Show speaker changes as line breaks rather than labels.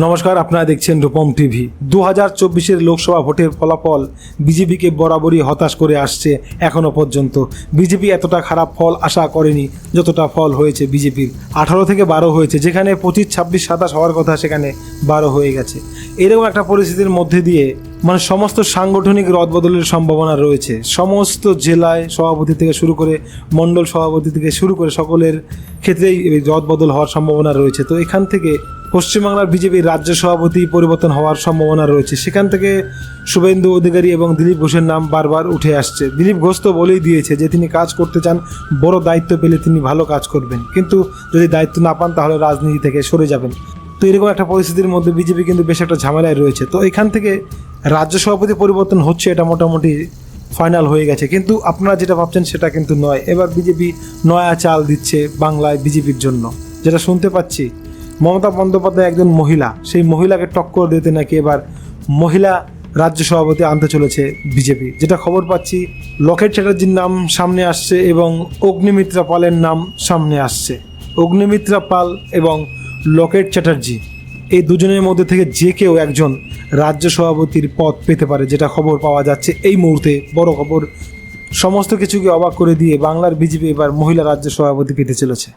নমস্কার, আপনারা দেখছেন রূপম টিভি। দু হাজার চব্বিশের লোকসভা ভোটের ফলাফল বিজেপিকে বরাবরই হতাশ করে আসছে এখনও পর্যন্ত। বিজেপি এতটা খারাপ ফল আশা করেনি যতটা ফল হয়েছে বিজেপির। আঠারো থেকে বারো হয়েছে, যেখানে পঁচিশ, ছাব্বিশ, সাতাশ হওয়ার কথা সেখানে বারো হয়ে গেছে। এরকম একটা পরিস্থিতির মধ্যে দিয়ে মানে সমস্ত সাংগঠনিক রদবদলের সম্ভাবনা রয়েছে। সমস্ত জেলায় সভাপতি থেকে শুরু করে মণ্ডল সভাপতি থেকে শুরু করে সকলের ক্ষেত্রেই রদবদল হওয়ার সম্ভাবনা রয়েছে। তো এখান থেকে পশ্চিমবাংলার বিজেপির রাজ্য সভাপতি পরিবর্তন হওয়ার সম্ভাবনা রয়েছে। সেখান থেকে শুভেন্দু অধিকারী এবং দিলীপ ঘোষের নাম বারবার উঠে আসছে। দিলীপ ঘোষ তো বলেই দিয়েছে যে তিনি কাজ করতে চান, বড় দায়িত্ব পেলে তিনি ভালো কাজ করবেন। কিন্তু যদি দায়িত্ব না পান, তাহলে রাজনীতি থেকে সরে যাবেন। তো এরকম একটা পরিস্থিতির মধ্যে বিজেপি কিন্তু বেশ একটা ঝামেলায় রয়েছে। তো এখান থেকে রাজ্য সভাপতি পরিবর্তন হচ্ছে এটা মোটামুটি ফাইনাল হয়ে গেছে। কিন্তু আপনারা যেটা ভাবছেন সেটা কিন্তু নয়। এবার বিজেপি নয়া চাল দিচ্ছে বাংলায় বিজেপির জন্য। যেটা শুনতে পাচ্ছি মমতা বন্দ্যোপাধ্যায় একজন মহিলা, সেই মহিলাকে টক্কর দিতে নাকি এবার মহিলা রাজ্য সভাপতি আনতে চলেছে বিজেপি। যেটা খবর পাচ্ছি, লকেট চ্যাটার্জির নাম সামনে আসছে এবং অগ্নিমিত্রা পালের নাম সামনে আসছে। অগ্নিমিত্রা পাল এবং লকেট চ্যাটার্জি, এই দুজনের মধ্যে থেকে যে কেউ একজন রাজ্য সভাপতির পদ পেতে পারে যেটা খবর পাওয়া যাচ্ছে এই মুহূর্তে। বড় খবর, সমস্ত কিছুকে অবাক করে দিয়ে বাংলার বিজেপি এবার মহিলা রাজ্য সভাপতি পেতে চলেছে।